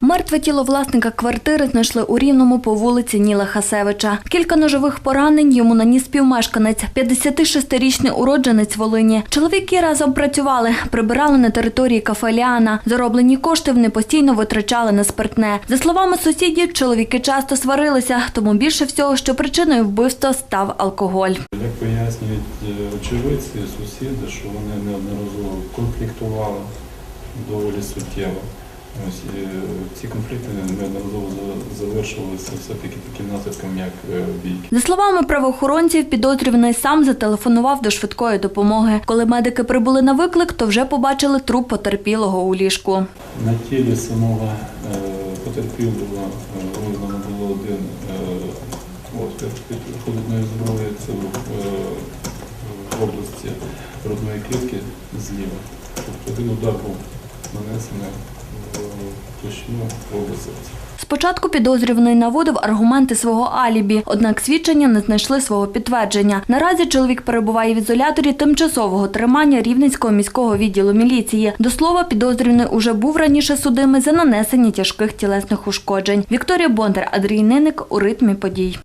Мертве тіло власника квартири знайшли у Рівному по вулиці Ніла Хасевича. Кілька ножових поранень йому наніс співмешканець, 56-річний уродженець Волині. Чоловіки разом працювали, прибирали на території кафе «Ліана». Зароблені кошти вони постійно витрачали на спиртне. За словами сусідів, чоловіки часто сварилися, тому більше всього, що причиною вбивства став алкоголь. Як пояснюють е, очевидці, сусіди, що вони неодноразово конфліктували доволі суттєво. Ось, і ці конфлікти неодноразово завершувалися все-таки таким наслідком, як е, бійки. За словами правоохоронців, підозрюваний сам зателефонував до швидкої допомоги. Коли медики прибули на виклик, то вже побачили труп потерпілого у ліжку. На тілі самого е, потерпілого е, виявлено було один е, от, від холодної зброї, це в, е, в області грудної клітки зліва. Тобто один удар був нанесений в площину області серця. Спочатку підозрюваний наводив аргументи свого алібі, однак свідчення не знайшли свого підтвердження. Наразі чоловік перебуває в ізоляторі тимчасового тримання Рівненського міського відділу міліції. До слова, підозрюваний уже був раніше судимий за нанесення тяжких тілесних ушкоджень. Вікторія Бондар, Андрій Ниник у ритмі подій.